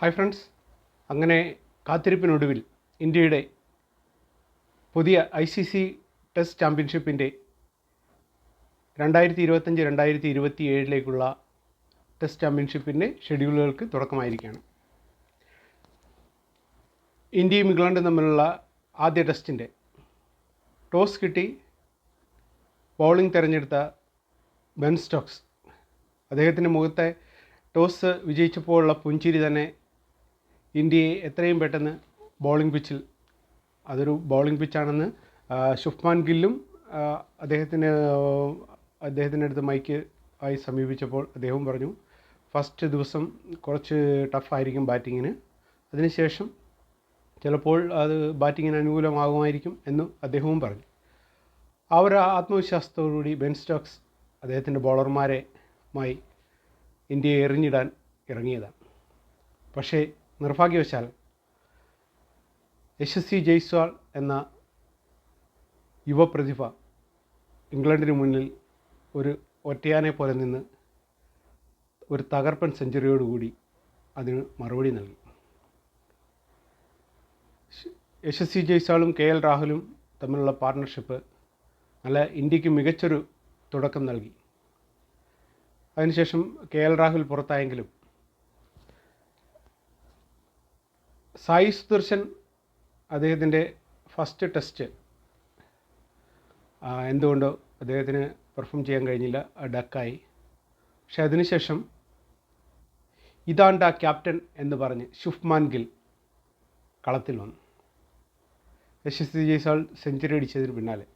Hi friends അങ്ങനെ കാത്തിരിപ്പിനൊടുവിൽ ഇന്ത്യയുടെ പുതിയ ഐ സി സി ടെസ്റ്റ് ചാമ്പ്യൻഷിപ്പിന്റെ രണ്ടായിരത്തി ഇരുപത്തഞ്ച് രണ്ടായിരത്തി ഇരുപത്തി ഏഴിലേക്കുള്ള ടെസ്റ്റ് ചാമ്പ്യൻഷിപ്പിന്റെ ഷെഡ്യൂളുകൾക്ക് തുടക്കമായിരിക്കുകയാണ്. ഇന്ത്യയും ഇംഗ്ലണ്ടും തമ്മിലുള്ള ആദ്യ ടെസ്റ്റിന്റെ ടോസ് കിട്ടി. ബൗളിംഗ് തിരഞ്ഞെടുത്ത ബെൻ സ്റ്റോക്സ്. അദ്ദേഹത്തിന്റെ മുഖത്തെ ടോസ് വിജയിച്ചപ്പോഴുള്ള പുഞ്ചിരി തന്നെ ഇന്ത്യയെ എത്രയും പെട്ടെന്ന് ബോളിംഗ് പിച്ചിൽ അതൊരു ബോളിംഗ് പിച്ചാണെന്ന് ഷുഫ്മാൻ ഗില്ലും അദ്ദേഹത്തിന് അദ്ദേഹത്തിന്റെ അടുത്ത് മൈക്ക് ആയി സമീപിച്ചപ്പോൾ അദ്ദേഹവും പറഞ്ഞു ഫസ്റ്റ് ദിവസം കുറച്ച് ടഫായിരിക്കും ബാറ്റിങ്ങിന് അതിനുശേഷം ചിലപ്പോൾ അത് ബാറ്റിങ്ങിന് അനുകൂലമാകുമായിരിക്കും എന്നും അദ്ദേഹവും പറഞ്ഞു. ആ ഒരു ആത്മവിശ്വാസത്തോടുകൂടി ബെൻ സ്റ്റോക്സ് അദ്ദേഹത്തിന്റെ ബോളർമാരെമായി ഇന്ത്യയെ എറിഞ്ഞിടാൻ ഇറങ്ങിയതാണ്. പക്ഷേ നിർഭാഗ്യവശാൽ യശസ്വി ജയ്സ്വാൾ എന്ന യുവപ്രതിഭ ഇംഗ്ലണ്ടിന് മുന്നിൽ ഒരു ഒറ്റയാനെ പോലെ നിന്ന് ഒരു തകർപ്പൻ സെഞ്ചുറിയോടുകൂടി അതിന് മറുപടി നൽകി. യശസ് യശസ്വി ജയ്സ്വാളും കെ എൽ രാഹുലും തമ്മിലുള്ള പാർട്ണർഷിപ്പ് നല്ല ഇന്ത്യയ്ക്ക് മികച്ചൊരു തുടക്കം നൽകി. അതിനുശേഷം കെ എൽ രാഹുൽ പുറത്തായെങ്കിലും സായി സുദർശൻ അദ്ദേഹത്തിന്റെ ഫസ്റ്റ് ടെസ്റ്റ്. എന്തുകൊണ്ടോ അദ്ദേഹത്തിന് പെർഫോം ചെയ്യാൻ കഴിഞ്ഞില്ല ഡക്കായി. പക്ഷെ അതിനുശേഷം ഇതാണ്ട ക്യാപ്റ്റൻ എന്ന് പറഞ്ഞ് ഷുഫ്മാൻ ഗിൽ കളത്തിൽ വന്നു. യശസ്വി ജയ്സാൾ സെഞ്ചുറി അടിച്ചതിന് പിന്നാലെ.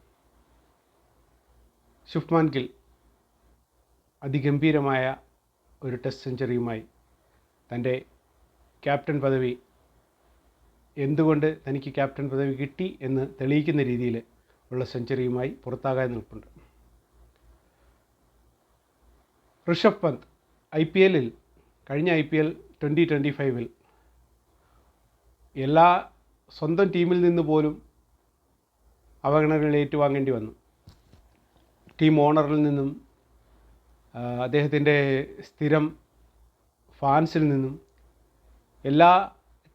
ഷുഫ്മാൻ ഗിൽ അതിഗംഭീരമായ ഒരു ടെസ്റ്റ് സെഞ്ചുറിയുമായി തന്റെ ക്യാപ്റ്റൻ പദവി എന്തുകൊണ്ട് തനിക്ക് ക്യാപ്റ്റൻ പദവി കിട്ടി എന്ന് തെളിയിക്കുന്ന രീതിയിൽ ഉള്ള സെഞ്ചുറിയുമായി പുറത്താകാൻ നിൽപ്പുണ്ട്. ഋഷഭ് പന്ത് ഐ പി എല്ലിൽ കഴിഞ്ഞ I P L twenty twenty ഫൈവിൽ എല്ലാ സ്വന്തം ടീമിൽ നിന്ന് പോലും അവഗണനകൾ ഏറ്റുവാങ്ങേണ്ടി വന്നു. ടീം ഓണറിൽ നിന്നും അദ്ദേഹത്തിന്റെ സ്ഥിരം ഫാൻസിൽ നിന്നും എല്ലാ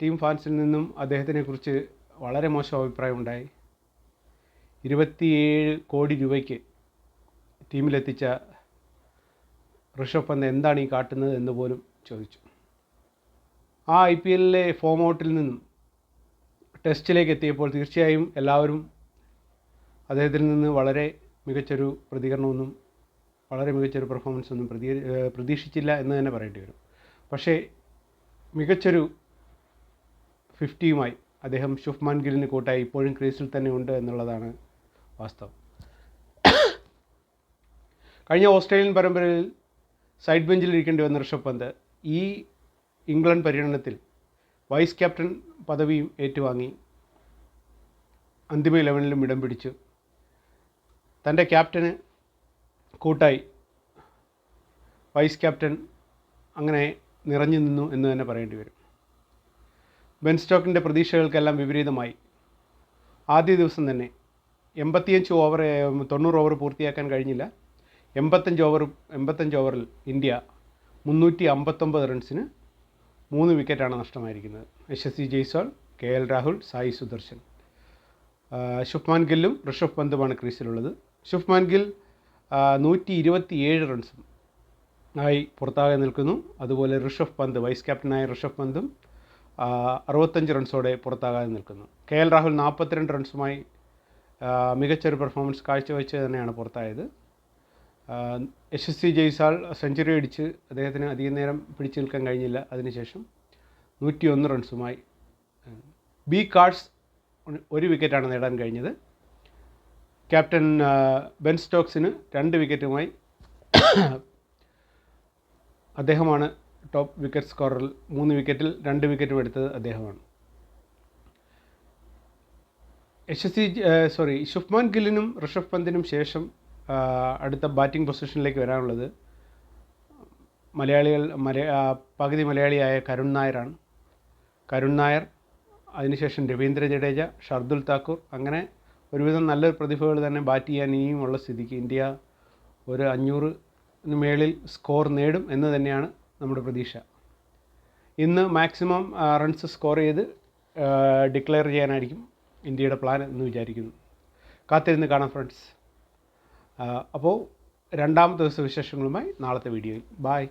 ടീം ഫാൻസിൽ നിന്നും അദ്ദേഹത്തിനെക്കുറിച്ച് വളരെ മോശം അഭിപ്രായമുണ്ടായി ഇരുപത്തിയേഴ് കോടി രൂപയ്ക്ക് ടീമിലെത്തിച്ച ഋഷഭ് പന്ത് എന്താണ് ഈ കാട്ടുന്നത് എന്ന് പോലും ചോദിച്ചു. ആ ഐ പി എല്ലിലെ ഫോം ഔട്ടിൽ നിന്നും ടെസ്റ്റിലേക്ക് എത്തിയപ്പോൾ തീർച്ചയായും എല്ലാവരും അദ്ദേഹത്തിൽ നിന്ന് വളരെ മികച്ചൊരു പ്രതികരണമൊന്നും വളരെ മികച്ചൊരു പെർഫോമൻസ് ഒന്നും പ്രതീ പ്രതീക്ഷിച്ചില്ല എന്ന് തന്നെ പറയേണ്ടി വരും. പക്ഷേ മികച്ചൊരു ഫിഫ്റ്റിയുമായി അദ്ദേഹം ഷുഫ്മാൻ ഗില്ലിന് കൂട്ടായി ഇപ്പോഴും ക്രീസിൽ തന്നെ ഉണ്ട് എന്നുള്ളതാണ് വാസ്തവം. കഴിഞ്ഞ ഓസ്ട്രേലിയൻ പരമ്പരയിൽ സൈഡ് ബെഞ്ചിൽ ഇരിക്കേണ്ടി വന്ന ഋഷഭ് പന്ത് ഈ ഇംഗ്ലണ്ട് പര്യടനത്തിൽ വൈസ് ക്യാപ്റ്റൻ പദവിയും ഏറ്റുവാങ്ങി അന്തിമ ഇലവനിലും ഇടം പിടിച്ചു. തന്റെ ക്യാപ്റ്റന് കൂട്ടായി വൈസ് ക്യാപ്റ്റൻ അങ്ങനെ നിറഞ്ഞു നിന്നു എന്ന് തന്നെ പറയേണ്ടി വരും. ബെൻ സ്റ്റോക്കിന്റെ പ്രതീക്ഷകൾക്കെല്ലാം വിപരീതമായി. ആദ്യ ദിവസം തന്നെ എൺപത്തിയഞ്ച് ഓവർ തൊണ്ണൂറ് ഓവർ പൂർത്തിയാക്കാൻ കഴിഞ്ഞില്ല. എൺപത്തഞ്ച് ഓവർ എൺപത്തഞ്ച് ഓവറിൽ ഇന്ത്യ മുന്നൂറ്റി അമ്പത്തൊമ്പത് റൺസിന് മൂന്ന് വിക്കറ്റാണ് നഷ്ടമായിരിക്കുന്നത്. H S C Jaiswal K L Rahul Sai Sudharsan. Shubman ഗില്ലും Rishabh പന്തുമാണ് ക്രീസിലുള്ളത്. ശുഭ്മാൻ ഗിൽ നൂറ്റി ഇരുപത്തിയേഴ് റൺസും ആയി പുറത്താകെ നിൽക്കുന്നു. അതുപോലെ ഋഷഭ് പന്ത് വൈസ് ക്യാപ്റ്റനായ ഋഷഭ് പന്തും അറുപത്തഞ്ച് റൺസോടെ പുറത്താകാതെ നിൽക്കുന്നു. കെ എൽ രാഹുൽ നാൽപ്പത്തിരണ്ട് റൺസുമായി മികച്ചൊരു പെർഫോമൻസ് കാഴ്ചവെച്ച് തന്നെയാണ് പുറത്തായത്. S S C Jaiswal century അടിച്ച് അദ്ദേഹത്തിന് അധികം നേരം പിടിച്ചു നിൽക്കാൻ കഴിഞ്ഞില്ല. അതിനുശേഷം നൂറ്റി ഒന്ന് റൺസുമായി ബി കാർഡ്സ് ഒരു വിക്കറ്റാണ് നേടാൻ കഴിഞ്ഞത്. ക്യാപ്റ്റൻ ബെൻ സ്റ്റോക്സിന് രണ്ട് വിക്കറ്റുമായി അദ്ദേഹമാണ് ടോപ്പ് വിക്കറ്റ് സ്കോറിൽ മൂന്ന് വിക്കറ്റിൽ രണ്ട് വിക്കറ്റും എടുത്തത് അദ്ദേഹമാണ്. യശസ്വി സോറി ശുഭ്മാൻ ഗില്ലിനും ഋഷഭ് പന്തിനും ശേഷം അടുത്ത ബാറ്റിംഗ് പൊസിഷനിലേക്ക് വരാനുള്ളത് മലയാളികൾ മല പകുതി മലയാളിയായ കരുൺ നായരാണ്. കരുൺ നായർ അതിനുശേഷം രവീന്ദ്ര ജഡേജ ഷർദുൽ താക്കൂർ അങ്ങനെ ഒരുവിധം നല്ല പ്രതിഭകൾ തന്നെ ബാറ്റ് ചെയ്യാൻ ഇനിയുമുള്ള സ്ഥിതിക്ക് ഇന്ത്യ ഒരു അഞ്ഞൂറിന് മേളിൽ സ്കോർ നേടും എന്ന് തന്നെയാണ് നമ്മുടെ പ്രതീക്ഷ. ഇന്ന് മാക്സിമം റൺസ് സ്കോർ ചെയ്ത് ഡിക്ലെയർ ചെയ്യാനായിരിക്കും ഇന്ത്യയുടെ പ്ലാൻ എന്ന് വിചാരിക്കുന്നു. കാത്തിരുന്ന് കാണാം ഫ്രണ്ട്സ് അപ്പോൾ രണ്ടാമത്തെ ദിവസ വിശേഷങ്ങളുമായി നാളത്തെ വീഡിയോയിൽ ബായ്